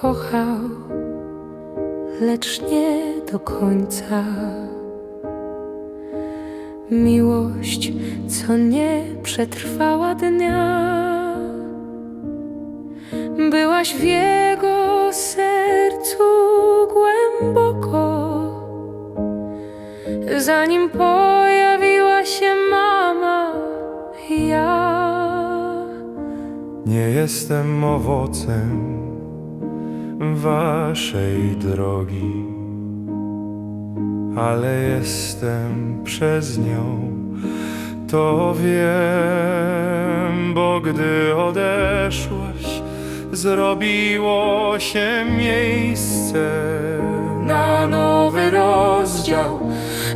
kochał, lecz nie do końca. Miłość, co nie przetrwała dnia, byłaś w jego sercu głęboko, zanim pojawiła się mama. Ja Nie jestem owocem waszej drogi, ale jestem przez nią. To wiem, bo gdy odeszłaś, zrobiło się miejsce na nowy rozdział,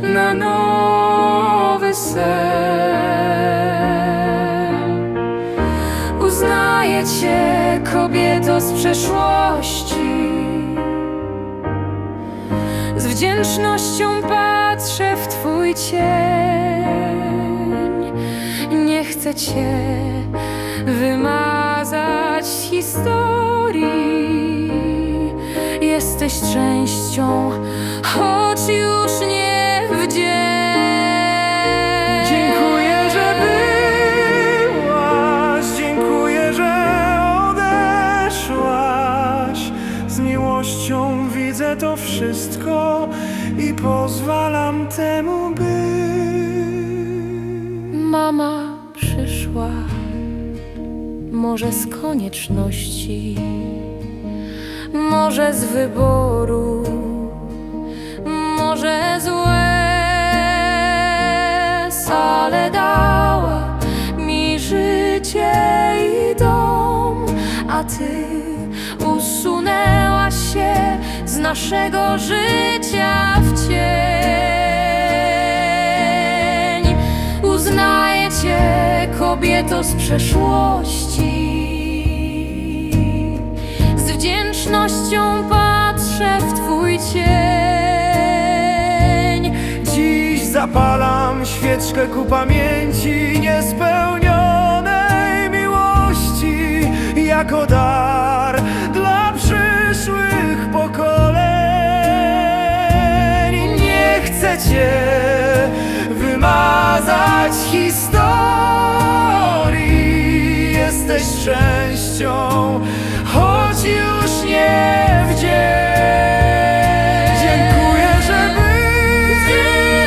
na nowy sen. Uznaję Cię, kobieto z przeszłości. Wdzięcznością patrzę w Twój cień. Nie chcę Cię wymazać z historii. Jesteś częścią, choć już nie w to wszystko i pozwalam temu być. Mama przyszła, może z konieczności, może z wyboru, może z ale dała mi życie i dom, a ty usunęłaś się naszego życia w cień. Uznaję Cię, kobieto z przeszłości. Z wdzięcznością patrzę w Twój cień. Dziś zapalam świeczkę ku pamięci niespełnionej miłości jako dar Cię wymazać historii. Jesteś częścią, choć już nie w dzień. Dziękuję, że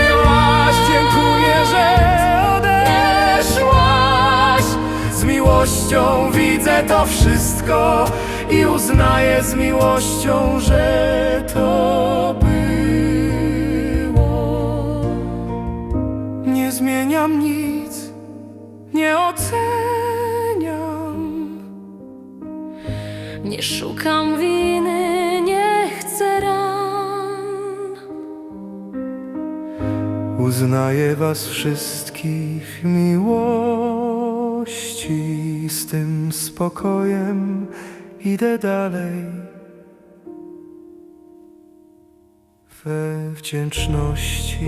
byłaś, dziękuję, że odeszłaś. Z miłością widzę to wszystko i uznaję z miłością, że to było. Nie szukam winy, nie chcę ran. Uznaję was wszystkich miłości, z tym spokojem idę dalej. We wdzięczności.